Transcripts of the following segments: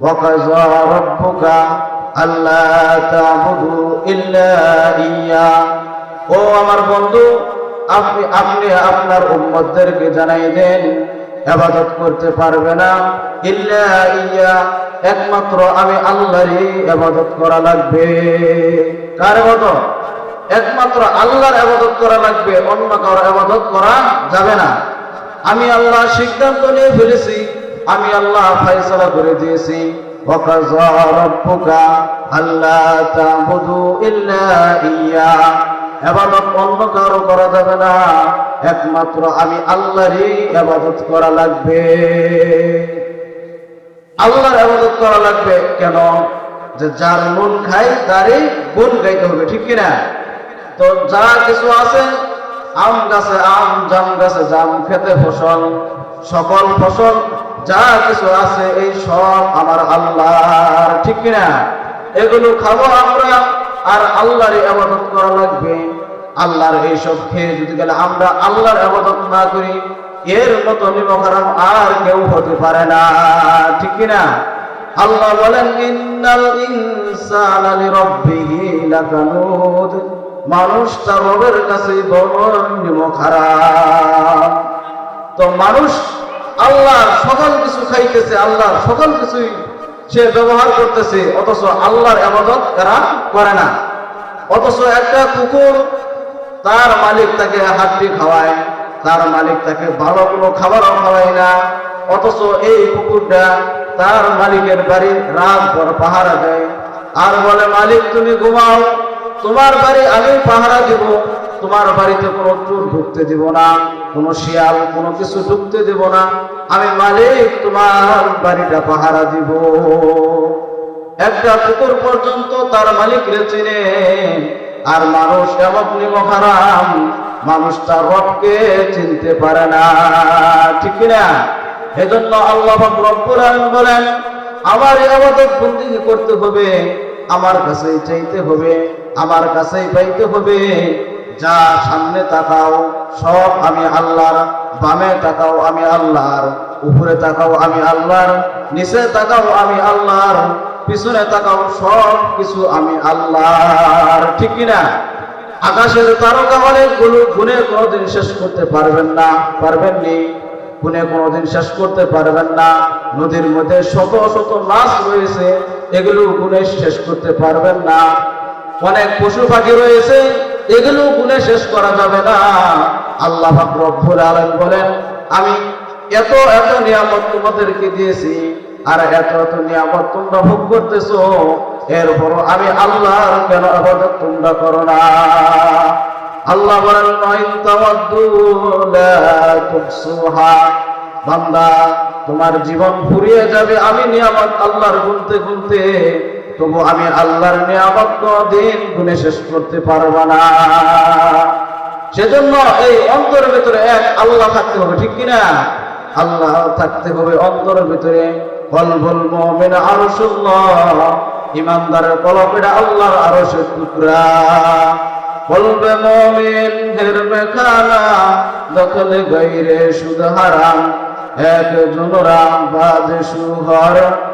وقضى ربك ألا تعبدوا إلا إياه ও আমার বন্ধু আপনি আপনি আপনার উম্মতদেরকে জানাই দেন আবাদত করতে পারবে না ইল্লা ইয়া একমাত্র আমি আল্লাহরই আবাদত করা লাগবে কার আবাদত একমাত্র আল্লাহর আবাদত করা লাগবে অন্য কারো আবাদত করা যাবে না আমি আল্লাহ সিদ্ধান্ত নিয়ে ফেলেছি আমি আল্লাহ ফয়সালা করে দিয়েছি وقضى ربك ألا تعبدوا إلا إياه এবাদত অন্য কারো করা যাবে না একমাত্র আমি আল্লাহরই আবাদত করা লাগবে আল্লাহর আবাদত করা লাগবে কেন যে যার নুন খাই তারই গুণ গাইতে হবে ঠিক কিনা তো যা কিছু আছে আম গাছে আম জাম গাছে জাম খেতে ফসল সকল ফসল যা কিছু আছে এই সব আমার আল্লাহর, ঠিক কিনা? এগুলো খাব আমরা আর আল্লাহর আবাদত করা লাগবে। আল্লাহর এইসব খেয়ে যদি গেলে আমরা আল্লাহর আবাদত না করি, এর মতো নিমখারাম আর কেউ হতে পারে না, ঠিক কিনা? আল্লাহ বলেন, ইন্নাল ইনসানা লিরাব্বিহি লাকানুদ। মানুষ তার রবের কাছে বড় নিমখারাম তো মানুষ আল্লাহর সকল কিছু খাইতেছে, আল্লাহর সকল কিছুই সে ব্যবহার করতেছে, অথচ আল্লাহর আবাদত এরা করে না। অথচ একটা কুকুর, তার মালিক তাকে হাড্ডি খাওয়ায়, তার মালিক তাকে ভালো কোনো খাবারও খাওয়ায় না। অথচ এই কুকুরটা তার মালিকের বাড়ির রাত ভর পাহারা দেয়। আর বলে, মালিক, তুমি ঘুমাও, তোমার বাড়ি আমি পাহারা দিব, তোমার বাড়িতে কোনো চোর ঢুকতে দিব না। কোনো শিয়াল, কোনো কিছু ঢুকতে দিব না। আমি মালিক, তোমার বাড়িটা পাহারা দিব। একটা কুকুর পর্যন্ত তার মালিক চিনে। আর মানুষ এমন মহারাম মানুষ তার রবকে চিনতে পারে না। ঠিক না এজন্য আল্লাহ পাক রব্বুল বলেন, আমার ইবাদত বন্দেগী করতে হবে, আমার কাছেই চাইতে হবে, আমার কাছেই পাইতে হবে। যা সামনে তাকাও, সব আমি আল্লাহর, বামে তাকাও আমি আল্লাহর, উপরে তাকাও আমি আল্লাহর, নিচে তাকাও আমি আল্লাহর, পিছনে তাকাও সব কিছু আমি আল্লাহর। ঠিক কিনা আকাশের তারকা অনেকগুলো গুণে কোনোদিন শেষ করতে পারবেন না, পারবেন নি? গুণে কোনোদিন শেষ করতে পারবেন না। নদীর মধ্যে শত শত মাছ রয়েছে, এগুলো গুণে শেষ করতে পারবেন না। অনেক পশু পাখি রয়েছে এগুলো গুণে শেষ করা যাবে না। আল্লাহ রব্বুল আলামিন বলেন, আমি এত এত নিয়ামত তোমাদেরকে দিয়েছি, আর এত এত নিয়ামত তোমরা ভোগ করতেছো এরপর আমি আল্লাহর কেন আবাদত তোমরা করো না। আল্লাহ বলেন বান্দা, তোমার জীবন ফুরিয়ে যাবে, আমি নিয়ামত আল্লাহর গুনতে গুনতে তবু আমি আল্লাহর দিন গুনে শেষ করতে পারব না। সেজন্য এই অন্তরের ভিতরে এক আল্লাহ থাকতে হবে, ঠিক কিনা? আল্লাহ থাকতে হবে অন্তরের ভিতরে। কলবল মুমিন আরশুল্লাহ ইমানদারের কলবেটা আল্লাহর আরশের টুকরা। কলবে মুমিন হের মেখানা দখলে গাইরে সুদ হারাম এক জনরাম বাজ সুহর।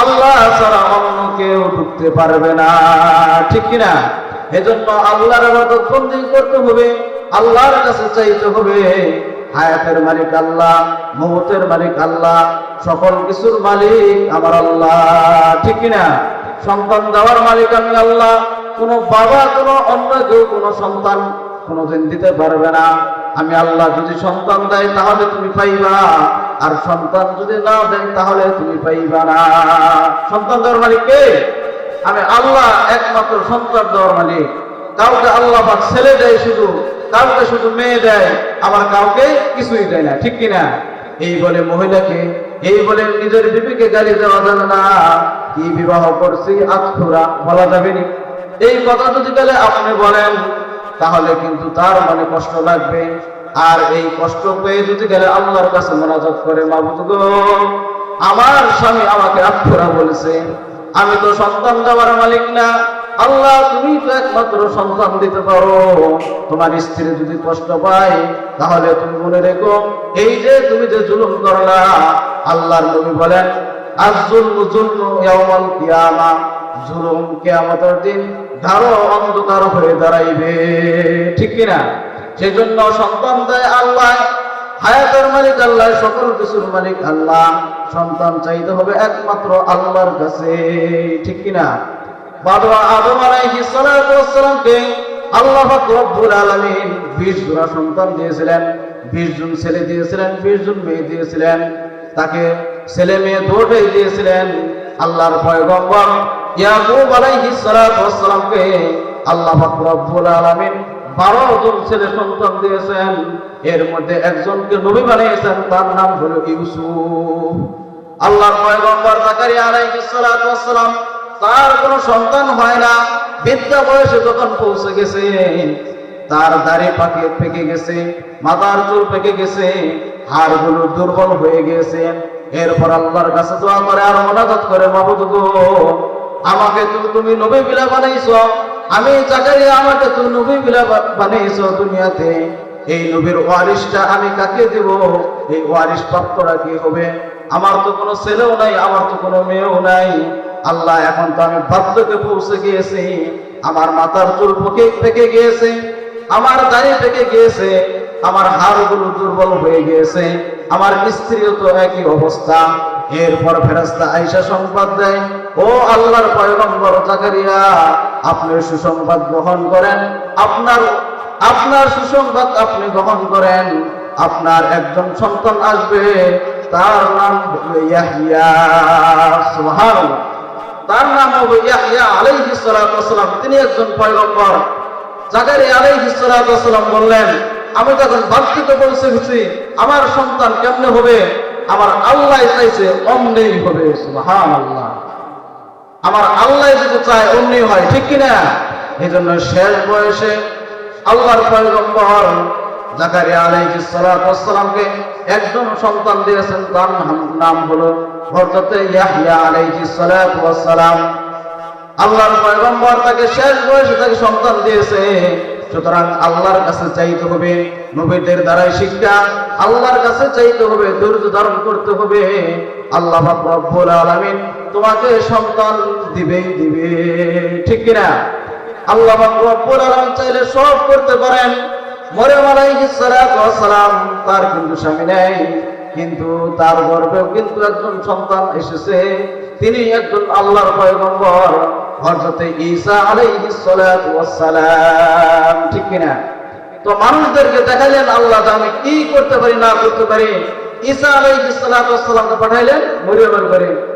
আল্লাহ ছাড়া অন্য কেউ ঢুকতে পারবে না। ঠিক কিনা? এজন্য আল্লাহর আবাদত বন্দী করতে হবে? আল্লাহর কাছে চাইতে হবে, হায়াতের মালিক আল্লাহ মমতের মালিক আল্লাহ, সকল কিছুর মালিক আমার আল্লাহ। ঠিক কিনা? সন্তান দেওয়ার মালিক আমি আল্লাহ। কোন বাবা, কোন অন্য কেউ, কোন সন্তান কোনোদিন দিতে পারবে না। আমি আল্লাহ যদি সন্তান দেয়, তাহলে তুমি পাইবা। আর সন্তান যদি না দেয়, তাহলে তুমি পাইবা না। সন্তান দেওয়ার মালিক কে? আমি আল্লাহ একমাত্র সন্তান দেওয়ার মালিক কাউকে আল্লাহ বা ছেলে দেয় শুধু, কাউকে শুধু মেয়ে দেয়, আবার কাউকে কিছুই দেয় না, ঠিক কিনা? এই বলে মহিলাকে, এই বলে নিজের বিবিকে গালি দেওয়া যাবে না। কি বিবাহ করছি আতখুরা বলা যাবে এই কথা যদি তাহলে আপনি বলেন তাহলে কিন্তু তার মনে কষ্ট লাগবে। আর এই কষ্ট পেয়ে যদি গেলে আল্লাহর কাছে মোনাজাত করে, মাবুদ গো, আমার স্বামী আমাকে আক্ষরা বলেছে, আমি তো সন্তান দেওয়ার মালিক না। আল্লাহ, তুমি তো একমাত্র সন্তান দিতে পারো। তোমার স্ত্রী যদি কষ্ট পায়, তাহলে তুমি মনে রেখো, এই যে তুমি যে জুলুম করলা, আল্লাহর নবী বলেন আজুল জুলমু ইয়াউমাল কিয়ামা জুলুম কিয়ামতের দিন গাঢ় অন্ধকার হয়ে দাঁড়াইবে। ঠিক কিনা? সেজন্য সন্তান দেয় আল্লাহ, হায়াতের মালিক আল্লাহ, সকল কিছুর মালিক আল্লাহ। সন্তান চাইতে হবে একমাত্র আল্লাহর কাছে। ঠিক কিনা? বাবা আদম আলাইহিস সালাতু ওয়াস সালামকে আল্লাহ রব্বুল আলামিন 20 জোড়া সন্তান দিয়েছিলেন। 20 জন ছেলে দিয়েছিলেন 20 জন মেয়ে দিয়েছিলেন। তাকে ছেলে মেয়ে দুটোই দিয়েছিলেন। আল্লাহর পয়গম্বর ইয়াকুব আলাইহিস সালাতু আল্লাহ পাক রব্বুল আলামিন বারো জন ছেলে সন্তান দিয়েছেন। এর মধ্যে একজনকে নবী বানিয়েছেন, তার নাম হলো ইউসুফ। আল্লাহর পয়গম্বর জাকারিয়া আলাইহিস সালাতু তার কোনো সন্তান হয় না বয়সে যখন পৌঁছে গেছে, তার দাড়ি পাকে পেকে গেছে, মাথার চুল পেকে গেছে, হাড়গুলো দুর্বল হয়ে গেছে এরপর আল্লাহর কাছে দোয়া করে, আর মোনাজাত করে মাবুদ আমাকে তুমি নবী বিলা বানাইছো। আমি জাকারিয়া আমাকে তুমি নবী বিলা বানাইছো দুনিয়াতে, এই নবীর ওয়ারিসটা আমি কাকে দেব? এই ওয়ারিস প্রাপ্তরা কি হবে? আমার তো কোনো ছেলেও নাই, আমার তো কোনো মেয়েও নাই। আল্লাহ এখন তো আমি বাধ্যকে পৌঁছে গিয়েছি। আমার মাথার চুল পকে পেকে গিয়েছে, আমার দাড়ি পেকে গিয়েছে, আমার হাড়গুলো দুর্বল হয়ে গিয়েছে, আমার স্ত্রীও তো একই অবস্থা। এরপর ফেরাস্তা আইসা সংবাদ দেয় ও আল্লাহর পয়গম্বর জাকারিয়া, আপনি সুসংবাদ গ্রহণ করেন। আপনার আপনার সুসংবাদ আপনি গ্রহণ করেন। আপনার একজন সন্তান আসবে, তার নাম হবে ইয়াহইয়া। সুবহানাল্লাহ। তার নাম হবে ইয়াহইয়া আলাইহিস ওয়াসসালাম তিনি একজন পয়গম্বর। জাকারিয়া সালাতু ওয়াসসালাম বললেন, আমি তখন বাক্তিতে পৌঁছে গেছি, আমার সন্তান কেমনে হবে? আমার আল্লাহ চাইছে অমনেই হবে। সুবহানাল্লাহ। আমার আল্লাহ যদি চায় অমনি হয়, ঠিক কিনা? এই জন্য শেষ বয়সে আল্লাহর পয়গম্বর জাকারিয়া আলাইহিস সালাতু ওয়াসসালামকে একজন সন্তান দিয়েছেন, তার নাম- হলো হযরত ইয়াহইয়া আলাইহিস সালাতু ওয়াসসালাম আল্লাহর পয়গম্বর তাকে শেষ বয়সে তাকে সন্তান দিয়েছে। সুতরাং আল্লাহর কাছে চাইতে হবে নবীদের দ্বারাই শিক্ষা, আল্লাহর কাছে চাইতে হবে, ধৈর্য ধারণ করতে হবে। আল্লাহ রব্বুল আলামিন তোমাকে সন্তান দিবেই দিবে। ঠিক কিনা? আল্লাহ রব্বুল চাইলে সব করতে পারেন। মরিয়ম আলাইহিস সালাম তার কিন্তু স্বামী নেই, কিন্তু তার গর্ভেও কিন্তু একজন সন্তান এসেছে। তিনি একজন আল্লাহর পয়গম্বর, হযরতে ঈসা ওয়াস সালাম। ঠিক কিনা? তো মানুষদেরকে দেখালেন আল্লাহ আমি কি করতে পারি, না করতে পারি? ঈসা আলাইহিস সালাতু পাঠাইলেন মরিয়মের ঘরে।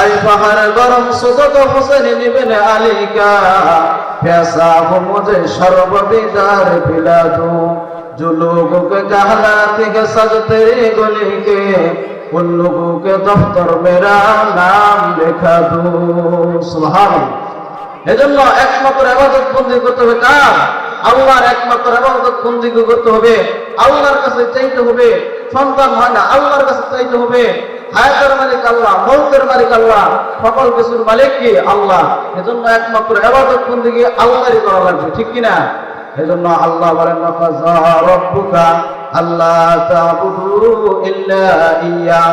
আই পাহাড়ের গরম সুদত হোসেন নিবেন আলিকা। পেশা মুঝে সর্ববিদার বিলাদু। জুলুকু কে কাহলা থেকে সাজতে কে উল্লুকু কে দফতর মেরা নাম লেখা দু। সুবহান এজন্য একমাত্র ইবাদত বন্দী করতে হবে কার? আল্লাহর একমাত্র ইবাদত বন্দী করতে হবে। আল্লাহর কাছে চাইতে হবে। সন্তান হয় না, আল্লাহর কাছে চাইতে হবে। হায়াতের মালিক আল্লাহ মৌতের মালিক আল্লাহ, সকল কিছুর মালিক কি? আল্লাহ। এজন্য একমাত্র এবাদত বন্দী আল্লাহরই করা লাগবে, ঠিক কিনা? এজন্য আল্লাহ বলেন রব্বুকা আল্লাহ ইয়া।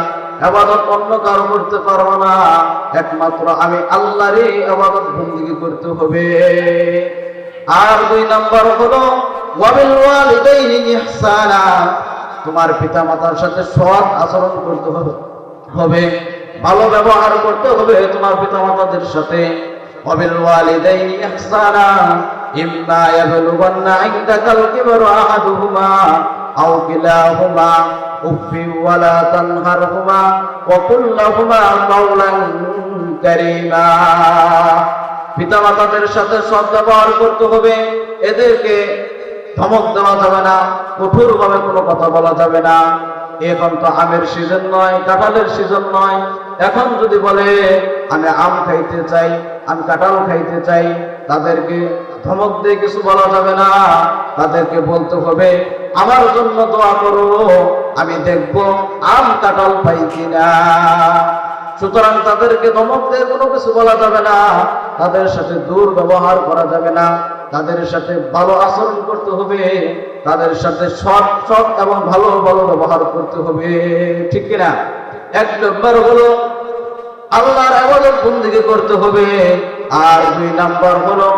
আবাদত অন্য কারও করতে পারব না। একমাত্র আমি আল্লাহরই আবাদত বন্দী করতে হবে। আর দুই নাম্বার হলো তোমার পিতা মাতার সাথে সৎ আচরণ করতে হবে। হবে, ভালো ব্যবহার করতে হবে তোমার পিতা মাতাদের সাথে। ওয়াবিল ওয়ালিদাইনি ইহসানা ইম্মা ইয়াবলুগান্না পিতামাতাদের সাথে সৎ ব্যবহার করতে হবে, এদেরকে ধমক দেওয়া যাবে না কঠোর ভাবে কোনো কথা বলা যাবে না। এখন তো আমের সিজন নয়, কাঁঠালের সিজন নয়। এখন যদি বলে, আমি আম খাইতে চাই, আমি কাঁঠাল খাইতে চাই, তাদেরকে ধমক দিয়ে কিছু বলা যাবে না। তাদেরকে বলতে হবে, আমার জন্য দোয়া করো, আমি দেখব আম, কাঁঠাল পাই কিনা। সুতরাং তাদেরকে ধমক দিয়ে কোনো কিছু বলা যাবে না। তাদের সাথে দুর্ব্যবহার করা যাবে না। তাদের সাথে ভালো আচরণ করতে হবে, তাদের সাথে সৎ সৎ এবং ভালো ভালো ব্যবহার করতে হবে। ঠিক কিনা? এক নম্বর হলো আল্লাহর আবাদত বন্দিকে করতে হবে। আর দুই নাম্বার হলো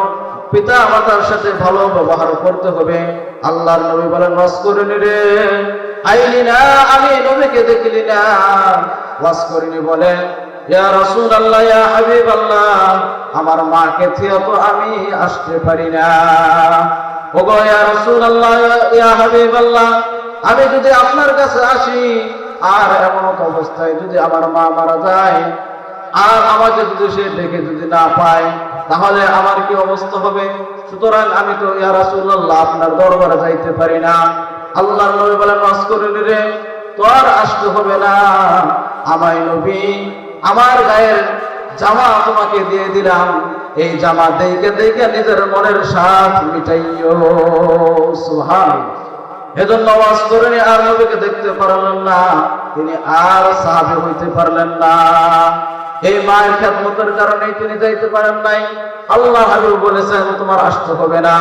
পিতা মাতার সাথে ভালো ব্যবহার করতে হবে। আল্লাহর নবী বলেন ওয়াস করিনি রে। আইলি না, আমি নবীকে দেখিলি না। ওয়াস করিনি বলেন আমার মাকে তো আমি আসতে পারি না। হাবিব আল্লাহ আমি যদি আপনার কাছে আসি, আর এমন অবস্থায় যদি আমার মা মারা যায়, আর আমাকে যদি সে দেখে যদি না পায়, তাহলে আমার কি অবস্থা হবে? সুতরাং আমি তো ইয়া রাসূলুল্লাহ, আপনার দরবারে যাইতে পারি না। আল্লাহ নবী বলেন ওয়াজ করে রে তো আর আসতে হবে না। আমায় নবী আমার গায়ের জামা তোমাকে দিয়ে দিলাম। এই জামা দেখে দেখে নিজের মনের স্বাদ মিটাইও। সুবহান এজন্য ওয়াজ করেনি আর নবীকে দেখতে পারলেন না। তিনি আর সাহাবী হইতে পারলেন না। এই মায়ের খেদমতের কারণে তিনি যাইতে পারেন নাই। আল্লাহ হাবিব বলেছেন, তোমার আসতে হবে না।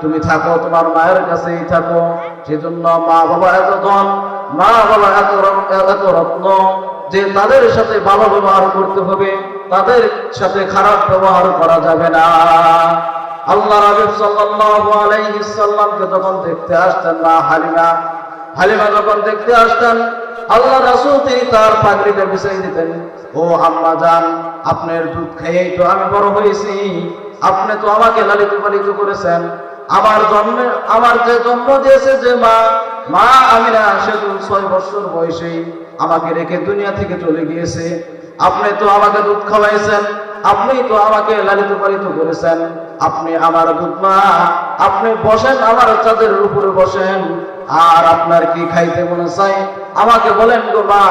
তুমি থাকো, তোমার মায়ের কাছেই থাকো। সেজন্য মা বাবা এত ধন মা বাবা এত এত রত্ন যে তাদের সাথে ভালো ব্যবহার করতে হবে, তাদের সাথে খারাপ ব্যবহার করা যাবে না। আল্লাহ রাবিব সাল্লাল্লাহু আলাইহি সাল্লামকে যখন দেখতে আসতেন, না হালিমা হালিমা যখন দেখতে আসতেন আল্লাহ রাসূল তিনি তার পাগড়িটা বিছাই দিতেন, ও আম্মা জান, আপনার দুধ খেয়েই তো আমি বড় হয়েছি। আপনি তো আমাকে লালিত পালিত করেছেন। আমার জন্মে, আমার যে জন্ম দিয়েছে যে মা মা আমিনা সে তো ছয় বছর বয়সেই আমাকে রেখে দুনিয়া থেকে চলে গিয়েছে। আপনি তো আমাকে দুধ খাওয়াইছেন, আপনি তো আমাকে লালিত পালিত করেছেন। আপনি আমার দুধ মা আপনি বসেন আমার চাঁদের উপরে বসেন। আর আপনার কি খাইতে মনে চাই আমাকে বলেন গো মা,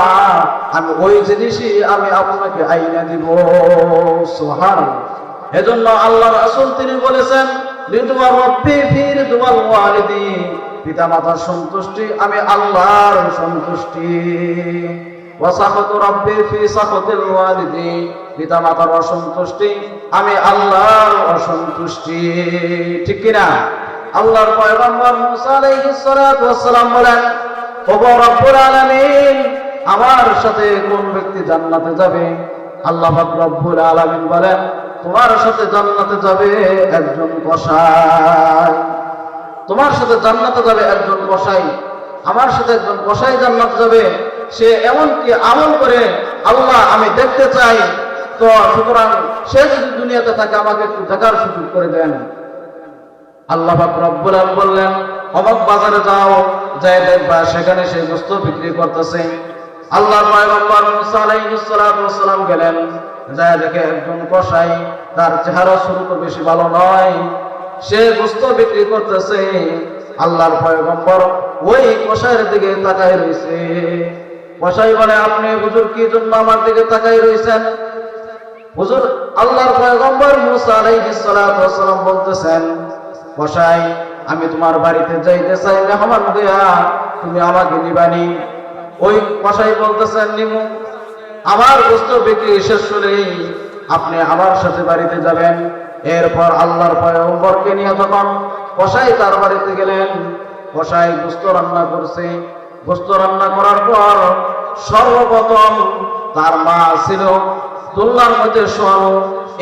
আমি ওই জিনিসই আমি আপনাকে আইনা দিব। সোহান এজন্য আল্লাহ রাসূল তিনি বলেছেন রিদওয়ান রব্বি ফি তোমার ওয়ালিদি পিতা মাতার সন্তুষ্টি, আমি আল্লাহর সন্তুষ্টি। পিতা মাতার অসন্তুষ্টি, আমি আল্লাহর অসন্তুষ্টি। ঠিক কিনা? আল্লাহর পয়গম্বর মুসা আলাইহিস সালাতু বলেন, ওগো আলামিন, আমার সাথে কোন ব্যক্তি জান্নাতে যাবে? আল্লাহ পাক রব্বুল আলামিন বলেন, তোমার সাথে জান্নাতে যাবে একজন কসাই। তোমার সাথে জান্নাতে যাবে একজন কসাই আমার সাথে একজন কসাই জান্নাতে যাবে। সে এমন কি আমল করে, আল্লাহ, আমি দেখতে চাই। তো সুতরাং সে যদি দুনিয়াতে থাকে, আমাকে একটু দেখার সুযোগ করে দেন। আল্লাহ রব্বুল বললেন, অমক বাজারে যাও যাই দেখবা সেখানে সেই বস্তু বিক্রি করতেছে। আল্লাহ গেলেন, যায় দেখে একজন কসাই তার চেহারা শুরু তো বেশি ভালো নয়। সে বস্তু বিক্রি করতেছে। আল্লাহর পয়গম্বর ওই কসাইয়ের দিকে তাকাই রয়েছে। কসাই বলে, আপনি হুজুর কি জন্য আমার দিকে তাকাই রয়েছেন? হুজুর, আল্লাহর পয়গম্বর মুসা আলাইহিস বলতেছেন, কসাই, আমি তোমার বাড়িতে যাইতে চাই, মেহমান দেয়া তুমি আমাকে নিবানি ওই কসাই বলতেছেন, নিমু, আমার বস্তু বিক্রি শেষ হলেই আপনি আমার সাথে বাড়িতে যাবেন। এরপর আল্লাহর পয়গম্বরকে নিয়ে যখন কসাই তার বাড়িতে গেলেন কসাই গোস্ত রান্না করছে। গোস্ত রান্না করার পর সর্বপ্রথম তার মা ছিল দোল্লার মধ্যে শোয়ানো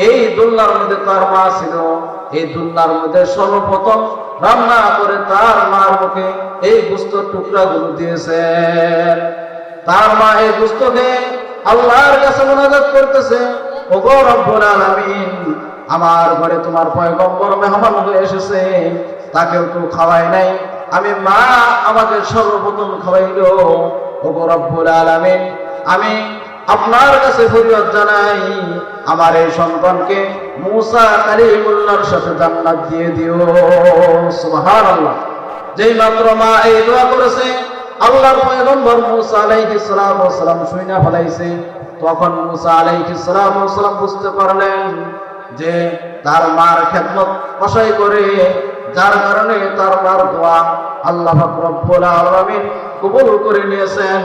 এই দোল্লার মধ্যে তার মা ছিল। এই দোল্লার মধ্যে সর্বপ্রথম রান্না করে তার মার মুখে এই গুস্ত টুকরা গুলো দিয়েছেন তার মা এই গুস্ত খেয়ে আল্লাহর কাছে মোনাজাত করতেছে। ওগো আলামিন আমার ঘরে তোমার পয়গম্বর মেহমান হয়ে এসেছে। তাকেও তো খাওয়াই নাই। আমি মা আমাকে সর্বপ্রথম খাওয়াইল। ওগো রব্বুল আলামিন, আমি আপনার কাছে ফরিয়াদ জানাই, আমার এই সন্তানকে মুসা কালিমুল্লাহর সাথে জান্নাত দিয়ে দিও। সুবহানাল্লাহ। যেই মাত্র মা এই দোয়া করেছে, আল্লাহর পয়গম্বর মুসা আলাইহিস সালাম ও সালাম শুইনা ফলাইছে। তখন মুসা আলাইহিস সালাম ও সালাম বুঝতে পারলেন যে তার মার খেদমত কষাই করে, যার কারণে তার মার দোয়া আল্লাহ রব্বুল আলামিন কবুল করে নিয়েছেন।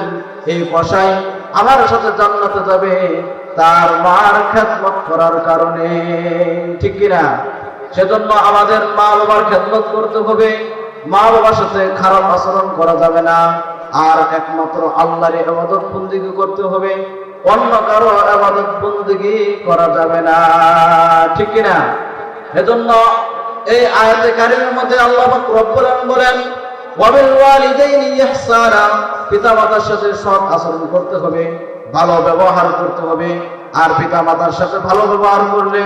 এই কষাই আমার সাথে জান্নাতে যাবে তার মার খেদমত করার কারণে। ঠিক কিনা? সেজন্য আমাদের মা বাবার খেদমত করতে হবে। মা বাবার সাথে খারাপ আচরণ করা যাবে না। আর একমাত্র আল্লাহর আবাদত বন্দিগি করতে হবে। অন্য কারও আবাদত বন্দিগি করা যাবে না। ঠিক কিনা? এজন্য এই আয়াতে কারিমের মধ্যে আল্লাহ রব্বুল বলেন ইহসানা পিতামাতার সাথে সৎ আচরণ করতে হবে, ভালো ব্যবহার করতে হবে, আর পিতা মাতার সাথে ভালো ব্যবহার করলে